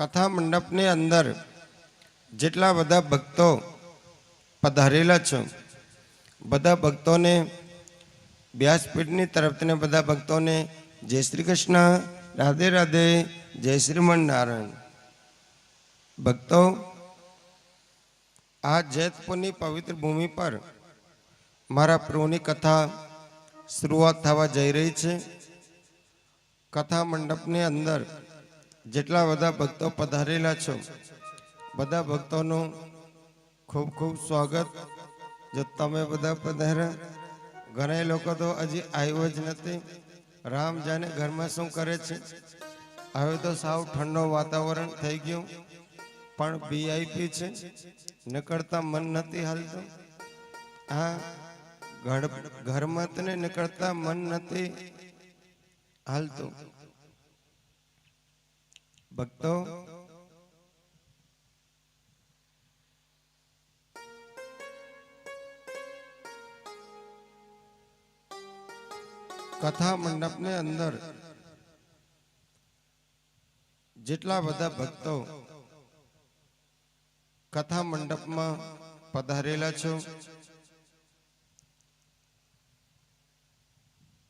કથા મંડપની અંદર જેટલા બધા ભક્તો પધારેલા છો, બધા ભક્તોને વ્યાસપીઠની તરફથી બધા ભક્તોને જય શ્રી કૃષ્ણ, રાધે રાધે, જય શ્રીમન નારાયણ. ભક્તો, આ જેતપુરની પવિત્ર ભૂમિ પર મારા પ્રભુની કથા શરૂઆત થવા જઈ રહી છે. કથા મંડપની અંદર જેટલા બધા ભક્તો પધારેલા છો, બધા ભક્તોનું ખૂબ ખૂબ સ્વાગત. જો તમે બધા પધાર્યા ઘણા લોકો તો હજી આવ્યો જ નથી. રામ જાને ઘરમાં શું કરે છે? હવે તો સાવ ઠંડો વાતાવરણ થઈ ગયું. પણ વીઆઈપી છે. નીકળતા મન નથી હાલતું. હા, ઘર, ઘરમાં તને નીકળતા મન નથી હાલતું. ભક્તો. કથા મંડપની અંદર જેટલા બધા ભક્તો કથા મંડપમાં પધારેલા છો,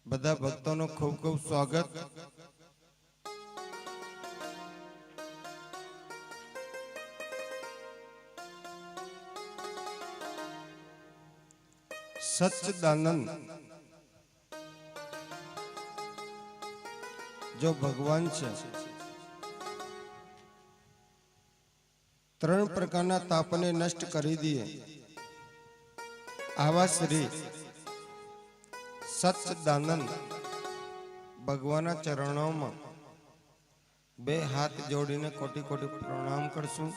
બધા ભક્તોનું ખૂબ ખૂબ સ્વાગત. સચ્ચિદાનંદ જો ભગવાન છે, ત્રણ પ્રકારના તાપને નષ્ટ કરી દઈએ. આવા શ્રી સચ્ચદાનંદ ભગવાનના ચરણોમાં બે હાથ જોડીને કોટી કોટી પ્રણામ કરશું.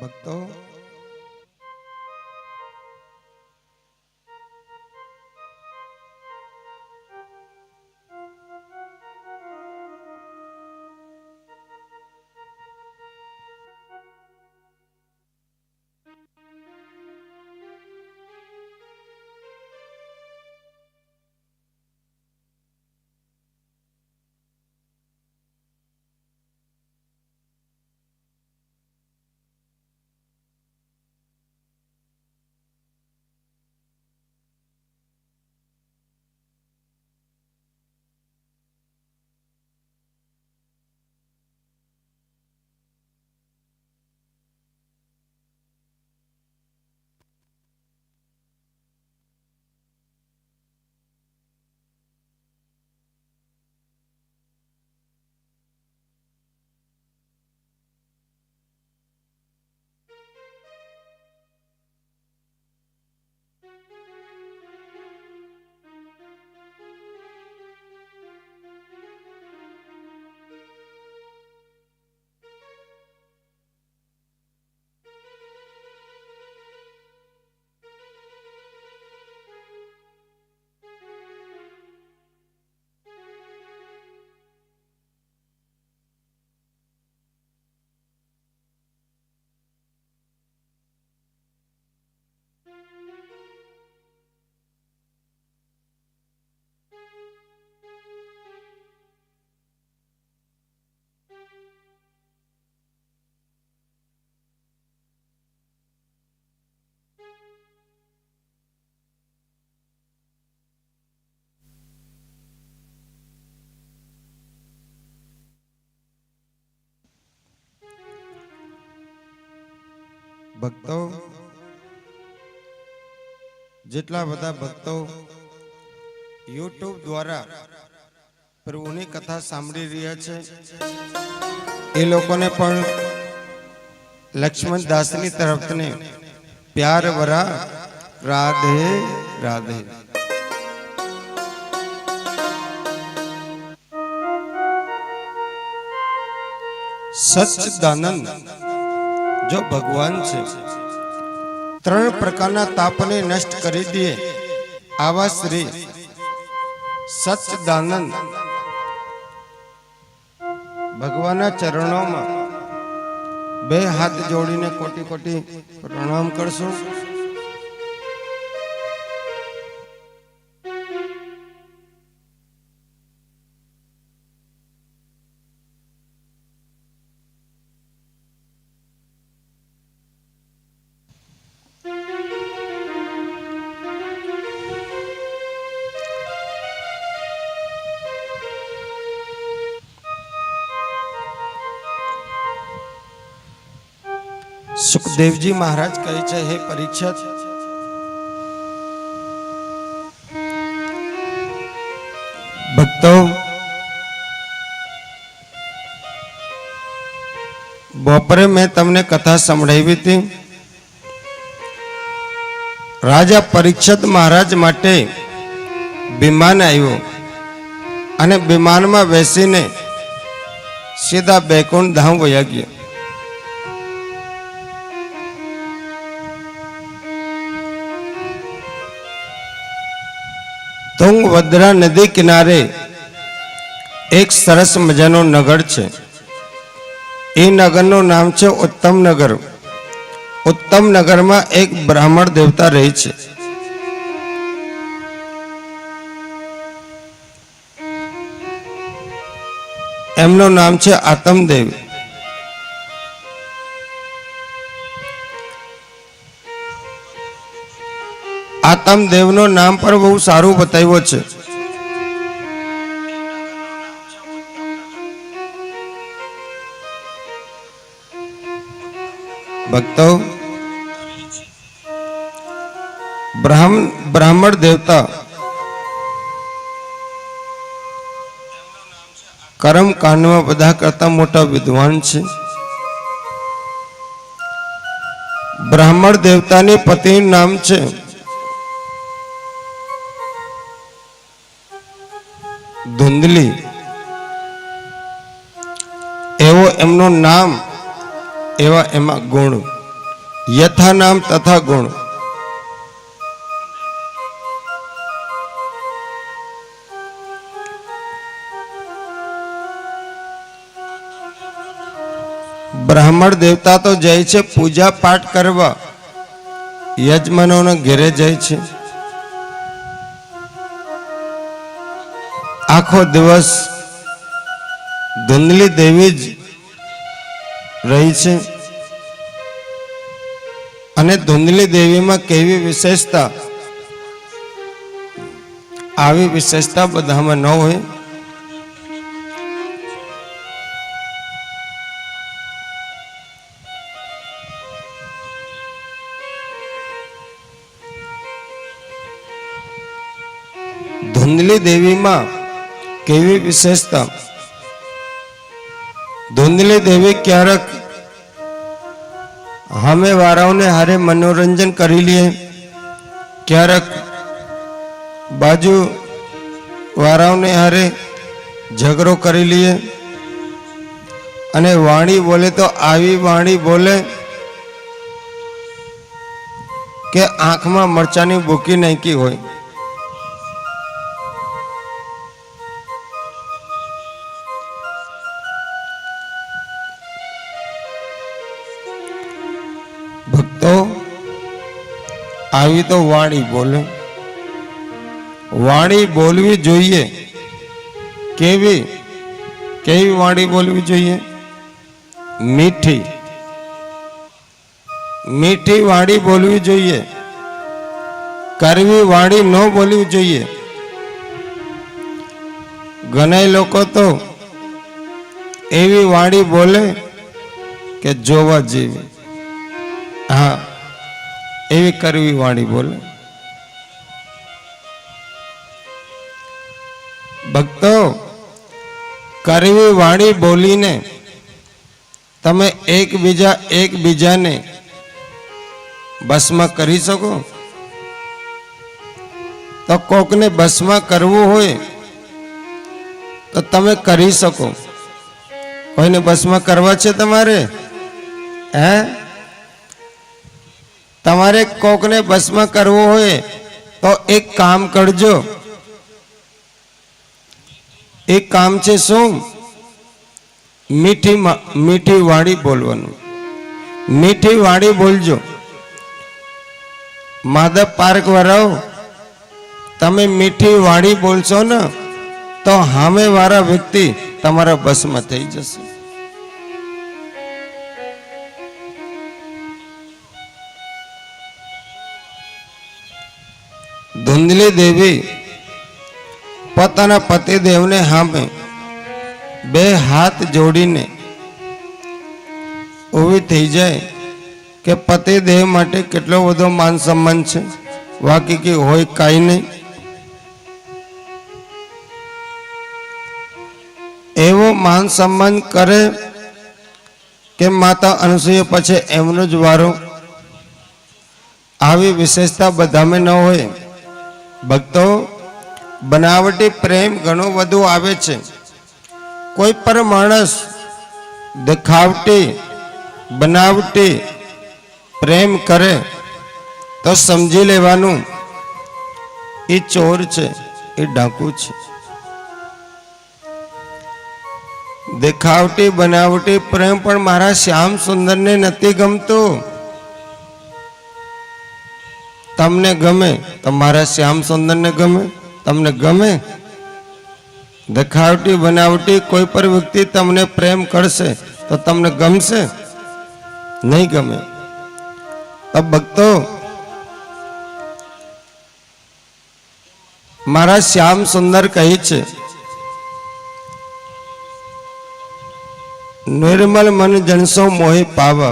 ભક્તો ભક્તો, જેટલા બધા ભક્તો યુટ્યુબ દ્વારા પ્રભુની કથા સાંભળી રહ્યા છે, એ લોકોને પણ લક્ષ્મણ દાસની તરફથી પ્યાર વરા રાધે રાધે. સચ્ચિદાનંદ જો ભગવાન છે. ત્રણ પ્રકારના તાપને નષ્ટ કરી દે. આવા શ્રી સચદાનંદ ભગવાનના ચરણોમાં બે હાથ જોડીને કોટી કોટી પ્રણામ કરશું. સુખદેવજી મહારાજ કહે છે, હે પરીક્ષિત ભક્તો, બપોરે મેં તમને કથા સંભળાવી હતી. રાજા પરીક્ષિત મહારાજ માટે વિમાન આવ્યું અને વિમાનમાં બેસીને સીધા બેકુંઠ ધામ વયા ગયા. તુંગભદ્રા નદી કિનારે એક સરસ મજાનો નગર છે. એ નગરનું નામ છે ઉત્તમ નગર. ઉત્તમ નગરમાં એક બ્રાહ્મણ દેવતા રહે છે. એમનું નામ છે આતમદેવ. આતમદેવનું નામ પણ બહુ સારું બતાવ્યું છે. ભક્તો, બ્રાહ્મ, બ્રાહ્મણ દેવતા, કર્મ કાંડમાં બધા કરતા મોટા વિદ્વાન છે. બ્રાહ્મણ દેવતાની પતિનું નામ છે ધુંધલી. એવો એમનું નામ, એવા એમાં ગુણ. યથા નામ તથા ગુણ. બ્રાહ્મણ દેવતા તો જાય છે, પૂજા પાઠ કરવા. યજમાનોના ઘેરે જાય છે. આખો દિવસ ધુંધલી દેવી જ રહી છે. અને ધૂંધલી દેવીમાં કેવી વિશેષતા? આવી વિશેષતા બધામાં ન હોય. ધૂંધલી દેવીમાં કેવી વિશેષતા? ધૂંધલી દેવી ક્યારેક હમે વારાઓને હારે મનોરંજન કરી લઈએ ક્યારેક બાજુ વારાઓને હારે ઝઘડો કરી લઈએ અને વાણી બોલે તો આવી વાણી બોલે કે આંખમાં મરચાની ભૂકી નાખી હોય. આવી તો વાણી બોલે. વાણી બોલવી જોઈએ. કેવી? કેવી વાણી બોલવી જોઈએ? મીઠી. મીઠી વાણી બોલવી જોઈએ. કરવી વાણી ન બોલવી જોઈએ. ઘણા લોકો તો એવી વાણી બોલે કે જોવા જેવી. હા. એવી કરવી વાણી બોલે? ભક્તો, કરવી વાણી બોલીને તમે એકબીજા એકબીજાને બસમાં કરી શકો? તો કોકને બસમાં કરવું હોય તો તમે કરી શકો. કોઈને બસમાં કરવા છે તમારે? હે? તમારે કોકને બસમાં કરવો હોય તો એક કામ કરજો. એક કામ છે શું? મીઠી મીઠી વાણી બોલવાનું. મીઠી વાણી બોલજો. માધવ પાર્ક વરાવ, તમે મીઠી વાણી બોલશો ને, તો સામે વાળા વ્યક્તિ તમારા બસમાં થઈ જશે. ધુંધલી દેવી પોતાના પતિદેવને સામે બે હાથ જોડીને ઊભી થઈ જાય કે પતિદેવ માટે કેટલો બધો માન સન્માન છે. બાકી કે હોય કાંઈ નહીં. એવો માન સન્માન કરે કે માતા અનુસૂયા પછી એમનો જ વારો. આવી વિશેષતા બધામાં ન હોય. ભક્તો, બનાવટી પ્રેમ ઘણો વધુ આવે છે. કોઈ પણ માણસ દેખાવટી, બનાવટી પ્રેમ કરે, તો સમજી લેવાનું, એ ચોર છે, એ ડાકુ છે. દેખાવટી, બનાવટી પ્રેમ પણ મારા શ્યામ સુંદરને નથી ગમતું. તમને ગમે તો મારા શ્યામ સુંદરને ગમે. તમને ગમે? દેખાવટી બનાવટી કોઈ પણ વ્યક્તિ તમને પ્રેમ કરશે તો તમને ગમશે? નહીં ગમે. તો ભક્તો, મારા શ્યામ સુંદર કહે છે, નિર્મલ મન જનસો મોહી પાવ.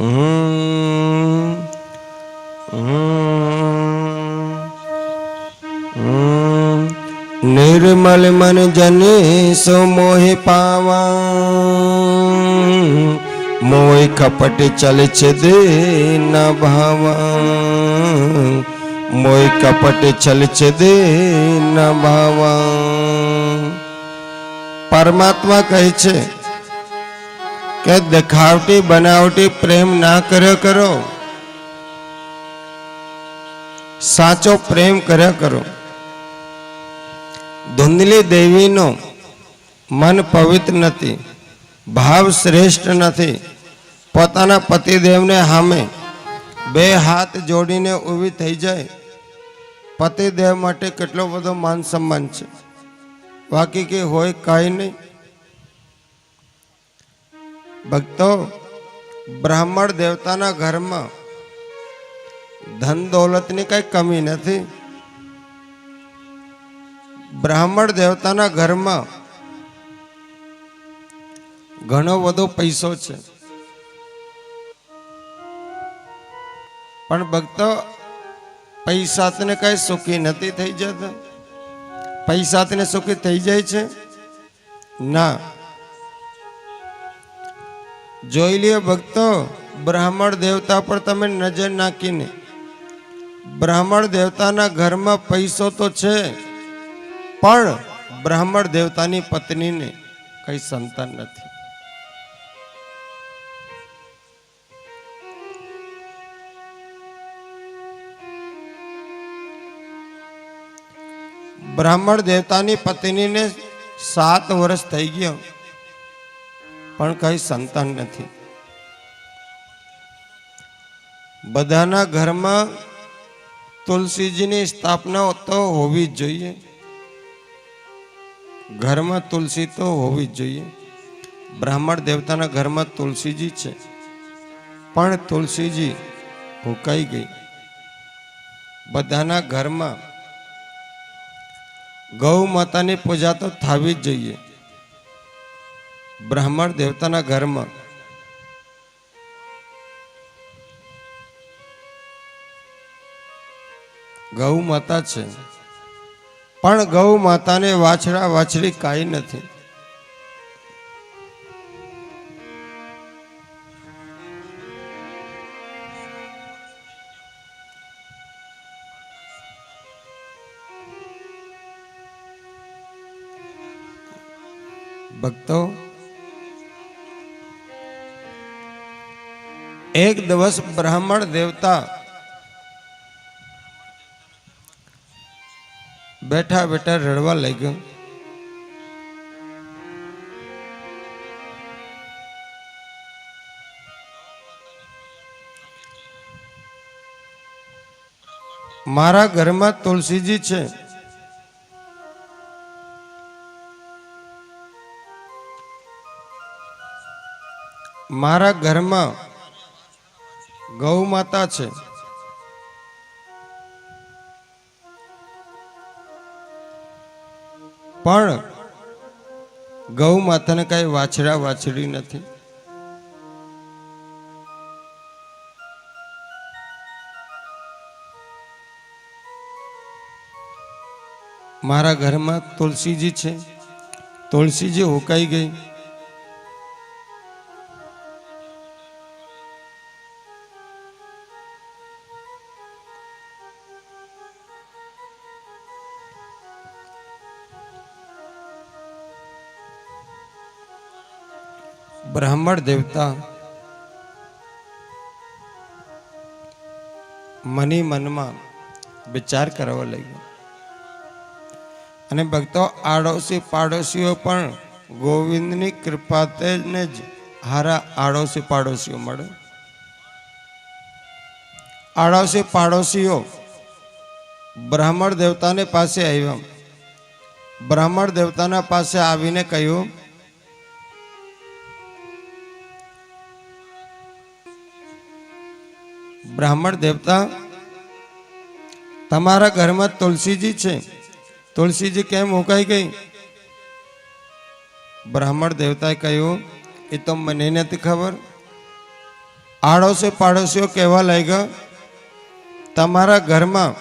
હમ. નિર્મલ મન જને સો મોહે પાવા મોય કપટ ચલ છે દે ન ભાવા મોય કપટ ચલ છે દે ન ભાવા પરમાત્મા કહે છે કે દેખાવટી બનાવટી પ્રેમ ના કર્યો કરો સાચો પ્રેમ કર્યા કરો. ધુંધલી દેવીનો મન પવિત્ર નથી, ભાવ શ્રેષ્ઠ નથી. પોતાના પતિદેવને સામે બે હાથ જોડીને ઊભી થઈ જાય. પતિદેવ માટે કેટલો બધો માન સન્માન છે. બાકી કે હોય કાંઈ નહીં. ભક્તો, બ્રાહ્મણ દેવતાના ઘરમાં ધન દોલતની કઈ કમી નથી. બ્રાહ્મણ દેવતાના ઘરમાં ઘણો બધો પૈસો છે. પણ ભક્તો પૈસાને કઈ સુખી નથી થઈ જતા. પૈસાને સુખી થઈ જાય છે? ના. જોઈ લ્યો ભક્તો, બ્રાહ્મણ દેવતા પર તમે નજર નાખીને. બ્રાહ્મણ દેવતાના ઘરમાં પૈસો તો છે, પણ બ્રાહ્મણ દેવતાની પત્નીને કઈ સંતાન નથી. બ્રાહ્મણ દેવતાની પત્નીને સાત વર્ષ થઈ ગયો, પણ કઈ સંતાન નથી. બધાના ઘરમાં તુલસીજીની સ્થાપના તો હોવી જ જોઈએ. ઘરમાં તુલસી તો હોવી જ જોઈએ. બ્રાહ્મણ દેવતાના ઘરમાં તુલસીજી છે. પણ તુલસીજી હુકાઈ ગઈ. બધાના ઘરમાં ગૌ માતાની પૂજા તો થવી જ જોઈએ. બ્રાહ્મણ દેવતાના ઘરમાં ગૌ માતા છે. પણ ગૌ માતાને વાછડા વાછડી કાંઈ નથી. ભક્તો, એક દિવસ બ્રાહ્મણ દેવતા બેઠા બેઠા રડવા લાગ્યો. મારા ઘરમાં તુલસીજી છે. મારા ઘરમાં ગૌ માતા છે. પણ ગૌ માતાને કઈ વાછડા વાછડી નથી. મારા ઘરમાં તુલસીજી છે. તુલસીજી હોકાઈ ગઈ. બ્રાહ્મણ દેવતા મની મનમાં વિચાર કરવા લાગ્યો. અને ભક્તો આડોશી પાડોશીઓ પણ ગોવિંદની કૃપાને જ હારા આડોશી પાડોશીઓ મળે. આડોશી પાડોશીઓ બ્રાહ્મણ દેવતાને પાસે આવ્યા. બ્રાહ્મણ દેવતાના પાસે આવીને કહ્યું બ્રાહ્મણ દેવતા તમારા ઘરમાં તુલસીજી છે. તુલસીજી કેમ મુકાઈ ગઈ? બ્રાહ્મણ દેવતાએ કહ્યું, એ તો મને નથી ખબર. આડોશી પાડોશીઓ કહેવા લાગ્યા, તમારા ઘરમાં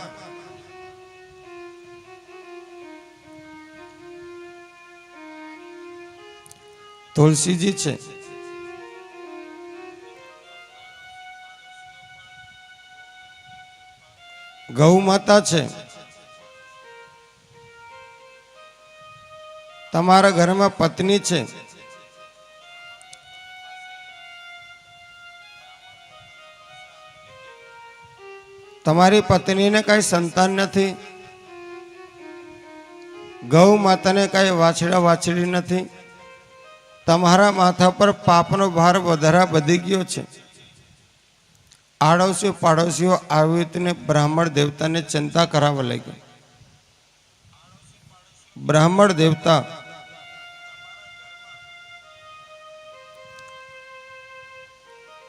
તુલસીજી છે. ગૌ માતા છે. તમારા ઘરમાં પત્ની છે. તમારી પત્નીને કઈ સંતાન નથી. ગૌ માતાને કઈ વાછડા વાછડી નથી. તમારા માથા પર પાપનો ભાર વધારા વધી ગયો છે. આડોશીઓ પાડોશીઓ આવી રીતને બ્રાહ્મણ દેવતાને ચિંતા કરાવવા લાગ્યો. બ્રાહ્મણ દેવતા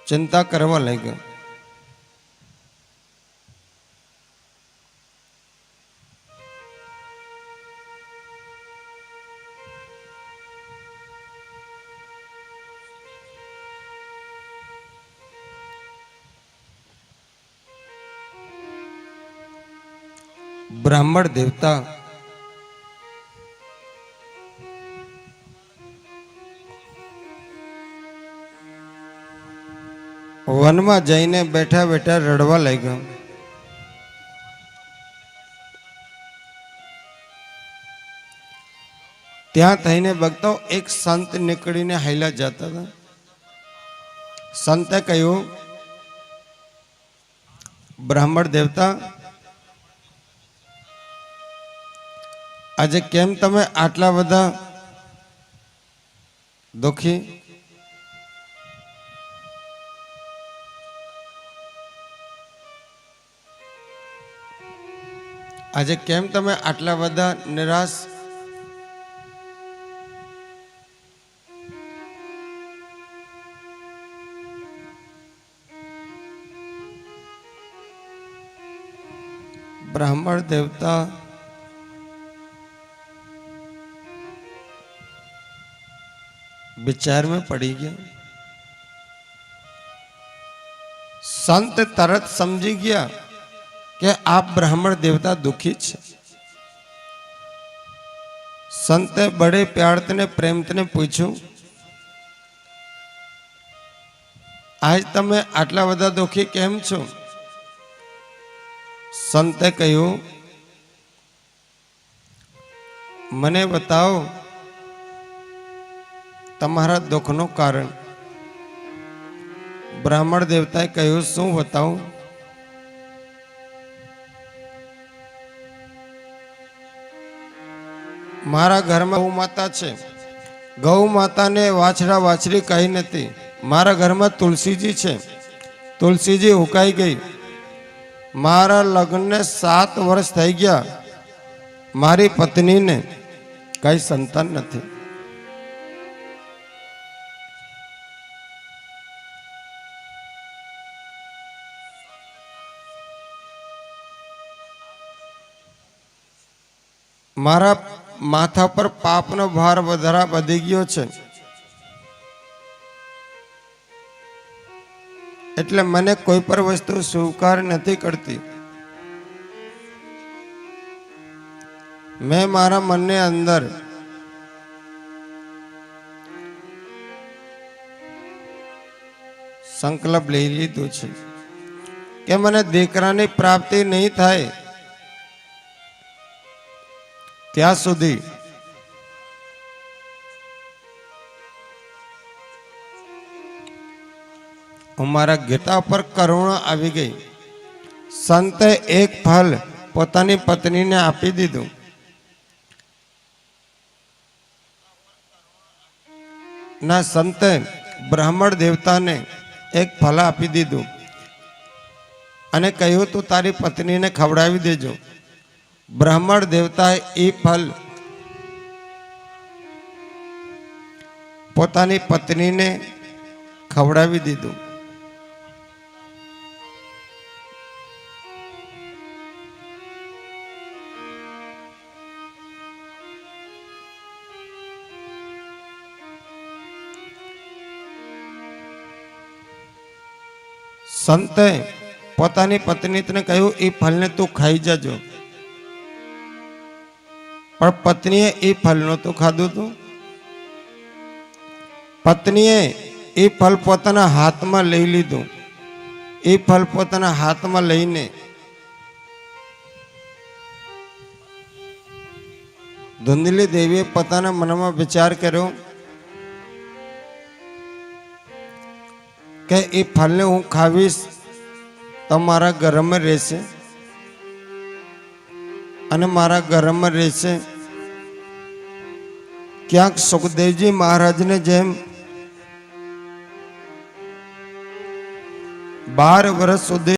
ચિંતા કરવા લાગ્યો. બ્રાહ્મણ દેવતા વનમાં જઈને બેઠા બેઠા રડવા લાગ્યા. ત્યાં થઈને ભક્તો એક સંત નીકળીને હાઈલા જતા હતા. સંતે કહ્યું, બ્રાહ્મણ દેવતા આજે કેમ તમે આટલા બધા દુખી? આજે કેમ તમે આટલા બધા નિરાશ? બ્રાહ્મણ દેવતા વિચાર में પડી ગયા. સંત તરત સમજી ગયા કે આ બ્રાહ્મણ દેવતા દુખી છે. સંતે બડે પ્યારતને પ્રેમતને પૂછ્યું, આજ તમે આટલા બધા દુખી કેમ છો? સંતે કહ્યું, મને બતાવો તમારા દુઃખનું કારણ. બ્રાહ્મણ દેવતાએ કહ્યું, શું બતાવું? મારા ઘરમાં ગૌ માતા છે. ગૌ માતાને વાછડા વાછડી કહી નથી. મારા ઘરમાં તુલસીજી છે. તુલસીજી હુકાઈ ગઈ. મારા લગ્નને સાત વર્ષ થઈ ગયા. મારી પત્નીને કઈ સંતાન નથી. મારા માથા પર પાપનો ભાર વધારા વધી ગયો છે. એટલે મને કોઈ પણ વસ્તુ સ્વીકાર નથી કરતી. મેં મારા મનની અંદર સંકલ્પ લઈ લીધો છે કે મને દીકરાની પ્રાપ્તિ નહીં થાય ત્યાં સુધી. હું મારા ઘેટા પર કરુણા આવી ગઈ. સંતે એક ફલ પોતાની પત્નીને આપી દીધું. ના, સંતે બ્રાહ્મણ દેવતાને એક ફલ આપી દીધું. અને કહ્યું, તું તારી પત્નીને ખવડાવી દેજો. બ્રાહ્મણ દેવતાએ એ ફલ પોતાની પત્નીને ખવડાવી દીધું. સંતે પોતાની પત્નીને કહ્યું, એ ફલને તું ખાઈ જજો. પણ પત્નીએ એ ફલ નહોતું ખાધું તું? પત્નીએ એ ફલ પોતાના હાથમાં લઈ લીધું. એ ફલ પોતાના હાથમાં લઈને ધુંધલી દેવીએ પોતાના મનમાં વિચાર કર્યો કે એ ફલને હું ખાવીશ, તો મારા ઘરમાં રહેશે. અને મારા ઘરમાં રહેશે. ક્યાંક સુખદેવજી મહારાજને જેમ બાર વર્ષ સુધી